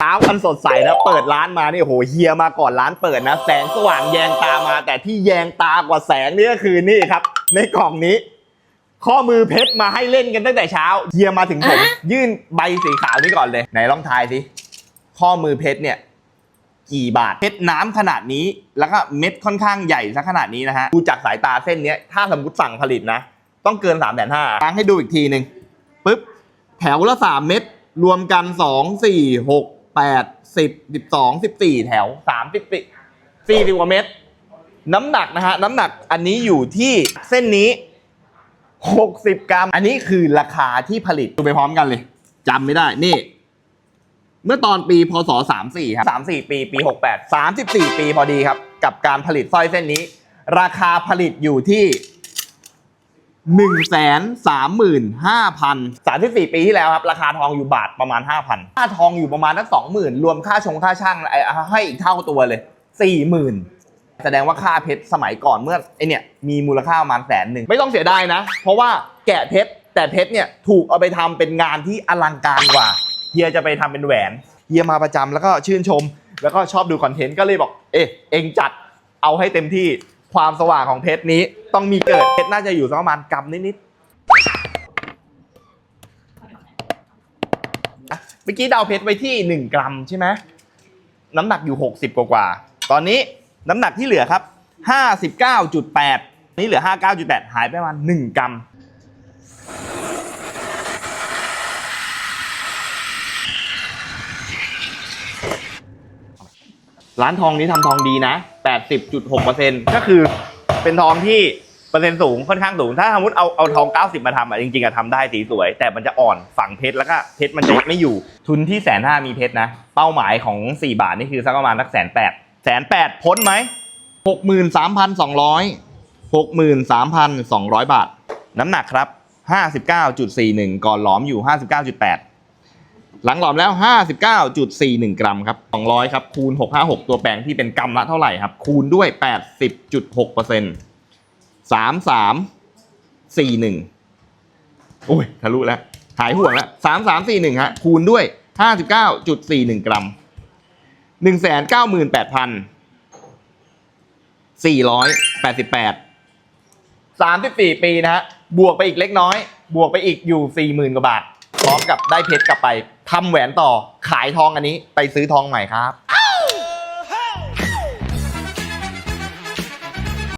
เช้าอันสดใสนะเปิดร้านมานี่โอ้โหเฮียมาก่อนร้านเปิดนะ แสงสว่างแยงตามา แต่ที่แยงตากว่าแสงนี่ก็คือนี่ครับ ในกล่องนี้ ข้อมือเพชรมาให้เล่นกันตั้งแต่เช้าเฮียมาถึงผมยื่นใบสีขาวนี้ก่อนเลยไหนลองทายสิข้อมือเพชรเนี่ยกี่บาทเพชรน้ำขนาดนี้ แล้วก็เม็ดค่อนข้างใหญ่ซะขนาดนี้นะฮะดูจากสายตาเส้นเนี้ยถ้าสมมติสั่งผลิตนะ ต้องเกิน3ามแสนห้าตั้งให้ดูอีกทีหนึ่งปึ๊บแถวละ3เม็ดรวมกัน 2 4 6 8 10 12 14แถว30 40กว่าเม็ดน้ำหนักนะฮะ น้ำหนักอันนี้อยู่ที่เส้นนี้ 60 กรัม อันนี้คือราคาที่ผลิตดูไปพร้อมกันเลยจำไม่ได้ นี่ เมื่อตอนปีพศ 34 ครับ 34 ปี ปี 68 34 ปีพอดีครับ กับการผลิตสร้อยเส้นนี้ ราคาผลิตอยู่ที่ 1 3 5 0 0 0 34 ปีที่แล้วครับ ราคาทองอยู่บาทประมาณ 5,000 ค่าทองอยู่ประมาณนัก20,000 รวมค่าชงค่าช่างไอ้ให้อีกเท่าตัวเลย 40,000 แสดงว่าค่าเพชรสมัยก่อนเมื่อไอเนี่ยมีมูลค่าประมาณแสนหนึ่งไม่ต้องเสียดายนะ เพราะว่าแกะเพชรแต่เพชรเนี่ยถูกเอาไปทำเป็นงานที่อลังการกว่าเฮียจะไปทำเป็นแหวนเฮียมาประจำแล้วก็ชื่นชม แล้วก็ชอบดูคอนเทนต์ก็เลยบอก เอ๊ะเองจัดเอาให้เต็มที่ ความสว่างของเพชรนี้ต้องมีเกิดเพชรน่าจะอยู่สักประมาณกำนิดๆเมื่อกี้เดาเพชรไว้ที่ 1 กรัมใช่ไหมน้ำหนักอยู่ 60 กว่ากว่าๆตอนนี้น้ำหนักที่เหลือครับ 59.8 นี่เหลือ 59.8 หายไปประมาณ 1 กรัม ร้านทองนี้ทำทองดีนะ 80.6%ก็คือเป็นทองที่เปอร์เซ็นต์สูงค่อนข้างสูง ถ้าสมมติเอาเอาทอง 90 มาทำอะจริงๆอะทำได้สีสวย แต่มันจะอ่อนฝังเพชรแล้วก็เพชรมันจะไม่อยู่ทุนที่แสนห้ามีเพชรนะ เป้าหมายของ 4 บาทนี่คือสักประมาณสักแสนแปดแสนแปดพ้นไหมหกหมื่นสามพันสองร้อยหกหมื่นสามพันสองร้อยบาท น้ำหนักครับห้าสิบเก้าจุดสี่หนึ่งก่อนหลอมอยู่ห้าสิบเก้าจุดแปด หลังหลอมแล้ว 59.41 กรัมครับ 200 ครับ คูณ 656 ตัวแปลงที่เป็นกรัมละเท่าไหร่ครับ คูณด้วย 80.6% 3341 โอ้ย ทะลุแล้ว หายห่วงแล้ว 3341 ฮะ คูณด้วย 59.41 กรัม 198,488 34 ปีนะฮะ บวกไปอีกเล็กน้อย บวกไปอีกอยู่ 40,000 กว่าบาท พร้อมกับได้เพชรกลับไปทำแหวนต่อขายทองอันนี้ไปซื้อทองใหม่ครับ